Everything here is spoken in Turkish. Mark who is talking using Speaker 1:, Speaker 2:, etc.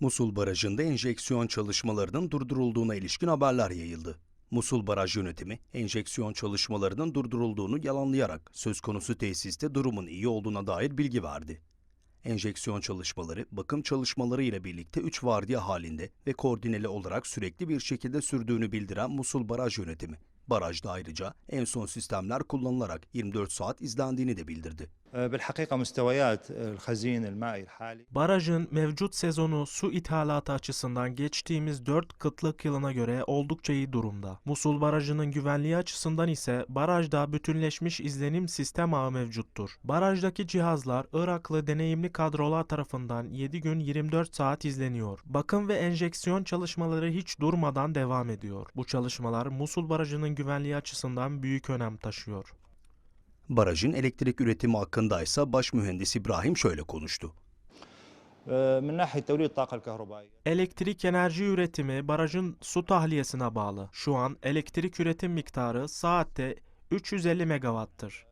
Speaker 1: Musul Barajı'nda enjeksiyon çalışmalarının durdurulduğuna ilişkin haberler yayıldı. Musul Baraj Yönetimi, enjeksiyon çalışmalarının durdurulduğunu yalanlayarak söz konusu tesiste durumun iyi olduğuna dair bilgi verdi. Enjeksiyon çalışmaları, bakım çalışmaları ile birlikte 3 vardiya halinde ve koordineli olarak sürekli bir şekilde sürdüğünü bildiren Musul Baraj Yönetimi, Barajda ayrıca en son sistemler kullanılarak 24 saat izlendiğini de bildirdi.
Speaker 2: Barajın mevcut sezonu su ithalatı açısından geçtiğimiz 4 kıtlık yılına göre oldukça iyi durumda. Musul Barajı'nın güvenliği açısından ise barajda bütünleşmiş izlenim sistem ağı mevcuttur. Barajdaki cihazlar Iraklı deneyimli kadrolar tarafından 7 gün 24 saat izleniyor. Bakım ve enjeksiyon çalışmaları hiç durmadan devam ediyor. Bu çalışmalar Musul Barajı'nın güvenliği açısından büyük önem taşıyor.
Speaker 1: Barajın elektrik üretimi hakkında ise baş mühendis İbrahim şöyle konuştu.
Speaker 2: Elektrik enerji üretimi barajın su tahliyesine bağlı. Şu an elektrik üretim miktarı saatte 350 megawattır.